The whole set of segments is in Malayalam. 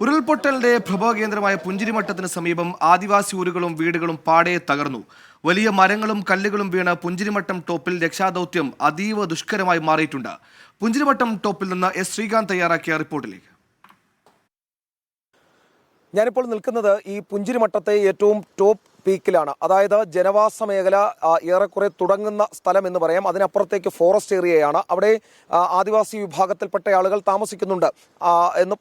ഉരുൾപൊട്ടലിന്റെ പ്രഭവകേന്ദ്രമായ പുഞ്ചിരിമട്ടത്തിന് സമീപം ആദിവാസി ഊരുകളും വീടുകളും പാടെ തകർന്നു. വലിയ മരങ്ങളും കല്ലുകളും വീണ പുഞ്ചിരിമട്ടം ടോപ്പിൽ രക്ഷാദൗത്യം അതീവ ദുഷ്കരമായി മാറിയിട്ടുണ്ട്. പുഞ്ചിരിമട്ടം ടോപ്പിൽ നിന്ന് എസ് ശ്രീകാന്ത് തയ്യാറാക്കിയ റിപ്പോർട്ടിലേക്ക്. ഞാനിപ്പോൾ നിൽക്കുന്നത് ഈ പുഞ്ചിരിമട്ടത്തെ ഏറ്റവും ടോപ്പ് പീക്കിലാണ്. അതായത് ജനവാസ മേഖല ഏറെക്കുറെ തുടങ്ങുന്ന സ്ഥലം എന്ന് പറയാം. അതിനപ്പുറത്തേക്ക് ഫോറസ്റ്റ് ഏരിയയാണ് അവിടെ ആദിവാസി വിഭാഗത്തിൽപ്പെട്ട ആളുകൾ താമസിക്കുന്നുണ്ട്. എന്ന്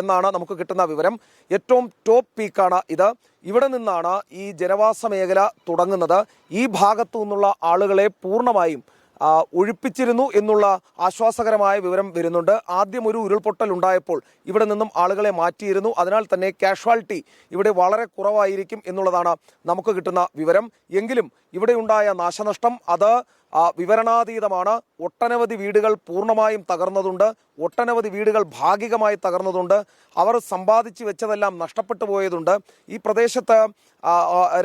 എന്നാണ് നമുക്ക് കിട്ടുന്ന വിവരം. ഏറ്റവും ടോപ്പ് പീക്കാണ് ഇത്. ഇവിടെ നിന്നാണ് ഈ ജനവാസ മേഖല തുടങ്ങുന്നത്. ഈ ഭാഗത്തു നിന്നുള്ള ആളുകളെ പൂർണമായും ഒഴിപ്പിച്ചിരുന്നു എന്നുള്ള ആശ്വാസകരമായ വിവരം വരുന്നുണ്ട്. ആദ്യം ഒരു ഉരുൾപൊട്ടൽ ഉണ്ടായപ്പോൾ ഇവിടെ നിന്നും ആളുകളെ മാറ്റിയിരുന്നു. അതിനാൽ തന്നെ കാഷ്വാലിറ്റി ഇവിടെ വളരെ കുറവായിരിക്കും എന്നുള്ളതാണ് നമുക്ക് കിട്ടുന്ന വിവരം. എങ്കിലും ഇവിടെയുണ്ടായ നാശനഷ്ടം അത് വിവരണാതീതമാണ്. ഒട്ടനവധി വീടുകൾ പൂർണമായും തകർന്നതുണ്ട്. ഒട്ടനവധി വീടുകൾ ഭാഗികമായി തകർന്നതുണ്ട്. അവർ സമ്പാദിച്ചു വെച്ചതെല്ലാം നഷ്ടപ്പെട്ടു പോയതുണ്ട്. ഈ പ്രദേശത്ത്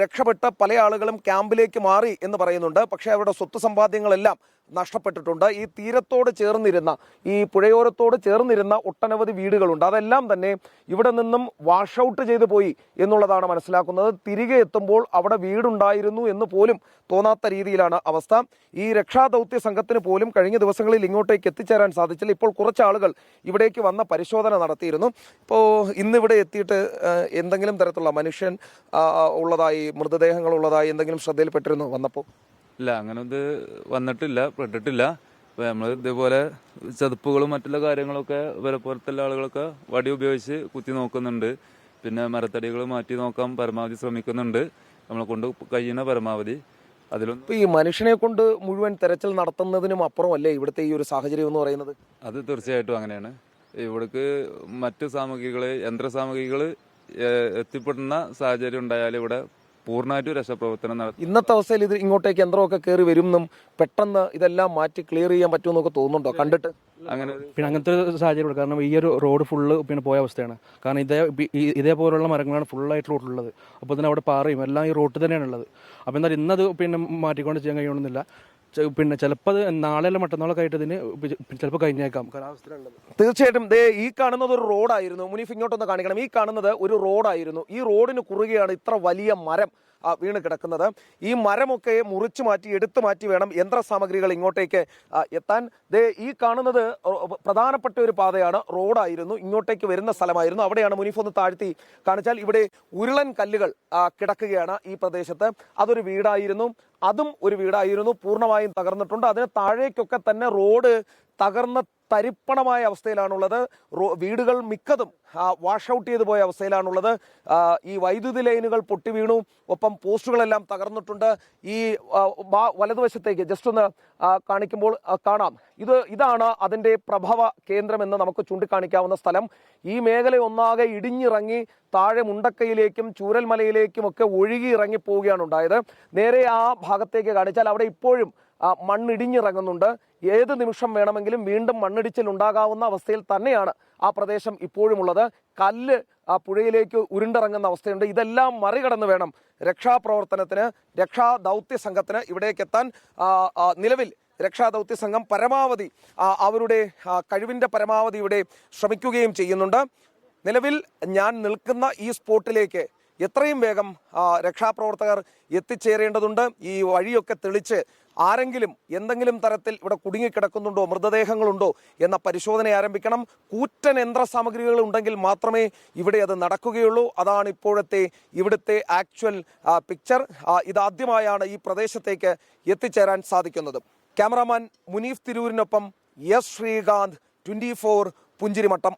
രക്ഷപ്പെട്ട് പല ആളുകളും ക്യാമ്പിലേക്ക് മാറി എന്ന് പറയുന്നുണ്ട്. പക്ഷേ അവരുടെ സ്വത്ത് സമ്പാദ്യങ്ങളെല്ലാം നഷ്ടപ്പെട്ടിട്ടുണ്ട്. ഈ തീരത്തോട് ചേർന്നിരുന്ന ഈ പുഴയോരത്തോട് ചേർന്നിരുന്ന ഒട്ടനവധി വീടുകളുണ്ട്. അതെല്ലാം തന്നെ ഇവിടെ നിന്നും വാഷ് ഔട്ട് ചെയ്തു പോയി എന്നുള്ളതാണ് മനസ്സിലാക്കുന്നത്. തിരികെ എത്തുമ്പോൾ അവിടെ വീടുണ്ടായിരുന്നു എന്ന് പോലും തോന്നാത്ത രീതിയിലാണ് അവസ്ഥ. ഈ രക്ഷാദൗത്യ സംഘത്തിന് പോലും കഴിഞ്ഞ ദിവസങ്ങളിൽ ഇങ്ങോട്ടേക്ക് എത്തിച്ചേരാൻ സാധിച്ചില്ല. ഇപ്പോൾ കുറച്ച് ആളുകൾ ഇവിടേക്ക് വന്ന പരിശോധന നടത്തിയിരുന്നു. ഇപ്പോൾ ഇന്നിവിടെ എത്തിയിട്ട് എന്തെങ്കിലും തരത്തിലുള്ള മനുഷ്യൻ ഉള്ളതായി മൃതദേഹങ്ങൾ ഉള്ളതായി എന്തെങ്കിലും ശ്രദ്ധയിൽപ്പെട്ടിരുന്നു വന്നപ്പോൾ? ഇല്ല അങ്ങനെ ഇത് വന്നിട്ടില്ല പെട്ടിട്ടില്ല. അപ്പൊ നമ്മൾ ഇതേപോലെ ചതുപ്പുകളും മറ്റുള്ള കാര്യങ്ങളൊക്കെ വില പുറത്തുള്ള ആളുകളൊക്കെ വടി ഉപയോഗിച്ച് കുത്തി നോക്കുന്നുണ്ട്. പിന്നെ മരത്തടികൾ മാറ്റി നോക്കാൻ പരമാവധി ശ്രമിക്കുന്നുണ്ട്. നമ്മളെ കൊണ്ട് കഴിയുന്ന പരമാവധി. അതിലൊന്നും ഈ മനുഷ്യനെ കൊണ്ട് മുഴുവൻ തെരച്ചിൽ നടത്തുന്നതിനും അപ്പുറമല്ലേ ഇവിടുത്തെ ഈ ഒരു സാഹചര്യം എന്ന് പറയുന്നത്? അത് തീർച്ചയായിട്ടും അങ്ങനെയാണ്. ഇവിടേക്ക് മറ്റു സാമഗ്രികൾ യന്ത്ര സാമഗ്രികൾ എത്തിപ്പെടുന്ന സാഹചര്യം ഉണ്ടായാൽ ഇവിടെ പൂർണമായിട്ടും രസപ്രവർത്തനം നടത്തും ഇന്നത്തെ അവസ്ഥയിൽ ഇത് ഇങ്ങോട്ടേക്ക് യന്ത്രമൊക്കെ കയറി വരുമെന്നും പെട്ടെന്ന് ഇതെല്ലാം മാറ്റി ക്ലിയർ ചെയ്യാൻ പറ്റുമെന്നൊക്കെ തോന്നുന്നുണ്ടോ? കണ്ടിട്ട്? അങ്ങനെ പിന്നെ അങ്ങനത്തെ ഒരു സാഹചര്യം ഉണ്ട് കാരണം ഈ ഒരു റോഡ് ഫുള്ള് പിന്നെ പോയ അവസ്ഥയാണ്. കാരണം ഇതേ ഈ- ഇതേപോലുള്ള മരങ്ങളാണ് ഫുള്ളായിട്ട് റോഡിലുള്ളത് അപ്പോൾ തന്നെ അവിടെ പാറയും എല്ലാം ഈ റോഡ് തന്നെയാണ് ഉള്ളത് അപ്പോൾ എന്നാൽ ഇന്നത് പിന്നെ മാറ്റിക്കൊണ്ട് ചെയ്യാൻ കഴിയണമെന്നില്ല പിന്നെ ചിലപ്പോൾ അത് നാളെയല്ല മറ്റന്നാളൊക്കെ ആയിട്ട് ഇതിന് ചിലപ്പോൾ കഴിഞ്ഞേക്കാം. കാലാവസ്ഥയിലുള്ളത്. തീർച്ചയായിട്ടും ദേ ഈ കാണുന്നത് ഒരു റോഡായിരുന്നു. മുനീഫ് ഇങ്ങോട്ടൊന്ന് കാണിക്കണം. ഈ കാണുന്നത് ഒരു റോഡായിരുന്നു. ഈ റോഡിന് കുറുകെയാണ് ഇത്ര വലിയ മരം. വീണ് കിടക്കുന്നത്. ഈ മരമൊക്കെ മുറിച്ചു മാറ്റി എടുത്തു മാറ്റി വേണം യന്ത്ര സാമഗ്രികൾ ഇങ്ങോട്ടേക്ക് എത്താൻ. ദേ ഈ കാണുന്നത് പ്രധാനപ്പെട്ട ഒരു പാതയാണ്. റോഡായിരുന്നു. ഇങ്ങോട്ടേക്ക് വരുന്ന സ്ഥലമായിരുന്നു. അവിടെയാണ് മുനീഫ് ഒന്ന് താഴ്ത്തി കാണിച്ചാൽ ഇവിടെ ഉരുളൻ കല്ലുകൾ കിടക്കുകയാണ് ഈ പ്രദേശത്ത്. അതൊരു വീടായിരുന്നു. അതും ഒരു വീടായിരുന്നു. പൂർണമായും തകർന്നിട്ടുണ്ട്. അതിന് താഴേക്കൊക്കെ തന്നെ റോഡ് തകർന്ന തരിപ്പണമായ അവസ്ഥയിലാണുള്ളത്. വീടുകൾ മിക്കതും വാഷ് ഔട്ട് ചെയ്തു പോയ അവസ്ഥയിലാണുള്ളത്. ഈ വൈദ്യുതി ലൈനുകൾ പൊട്ടി വീണു. ഒപ്പം പോസ്റ്റുകളെല്ലാം തകർന്നിട്ടുണ്ട്. ഈ വലതുവശത്തേക്ക് ജസ്റ്റ് ഒന്ന് കാണിക്കുമ്പോൾ കാണാം. ഇത് ഇതാണ് അതിന്റെ പ്രഭവ കേന്ദ്രം എന്ന് നമുക്ക് ചൂണ്ടിക്കാണിക്കാവുന്ന സ്ഥലം. ഈ മേഖല ഒന്നാകെ ഇടിഞ്ഞിറങ്ങി താഴെ മുണ്ടക്കയിലേക്കും ചൂരൽമലയിലേക്കും ഒക്കെ ഒഴുകി ഇറങ്ങി പോവുകയാണ് ഉണ്ടായത്. നേരെ ആ ഭാഗത്തേക്ക് കാണിച്ചാൽ അവിടെ ഇപ്പോഴും മണ്ണിടിഞ്ഞിറങ്ങുന്നുണ്ട്. ഏത് നിമിഷം വേണമെങ്കിലും വീണ്ടും മണ്ണിടിച്ചിൽ ഉണ്ടാകാവുന്ന അവസ്ഥയിൽ തന്നെയാണ് ആ പ്രദേശം ഇപ്പോഴുമുള്ളത്. കല്ല് ആ പുഴയിലേക്ക് ഉരുണ്ടിറങ്ങുന്ന അവസ്ഥയുണ്ട്. ഇതെല്ലാം മറികടന്ന് വേണം രക്ഷാപ്രവർത്തനത്തിന് രക്ഷാ ദൗത്യ സംഘത്തിന് ഇവിടേക്ക് എത്താൻ. നിലവിൽ രക്ഷാ നിലവിൽ രക്ഷാദൗത്യ സംഘം പരമാവധി അവരുടെ കഴിവിന്റെ പരമാവധി ഇവിടെ ശ്രമിക്കുകയും ചെയ്യുന്നുണ്ട്. നിലവിൽ ഞാൻ നിൽക്കുന്ന ഈ സ്പോട്ടിലേക്ക് എത്രയും വേഗം രക്ഷാപ്രവർത്തകർ എത്തിച്ചേരേണ്ടതുണ്ട്. ഈ വഴിയൊക്കെ തെളിച്ച് ആരെങ്കിലും എന്തെങ്കിലും തരത്തിൽ ഇവിടെ കുടുങ്ങിക്കിടക്കുന്നുണ്ടോ മൃതദേഹങ്ങളുണ്ടോ എന്ന പരിശോധന ആരംഭിക്കണം. കൂറ്റൻ യന്ത്ര സാമഗ്രികൾ ഉണ്ടെങ്കിൽ മാത്രമേ ഇവിടെ അത് നടക്കുകയുള്ളൂ. അതാണ് ഇപ്പോഴത്തെ ഇവിടുത്തെ ആക്ച്വൽ പിക്ചർ ഇതാദ്യമായാണ് ഈ പ്രദേശത്തേക്ക് എത്തിച്ചേരാൻ സാധിക്കുന്നത്. Cameraman Muneef തിരൂരിനൊപ്പം S Sreekanth twenty four Punchirimattam.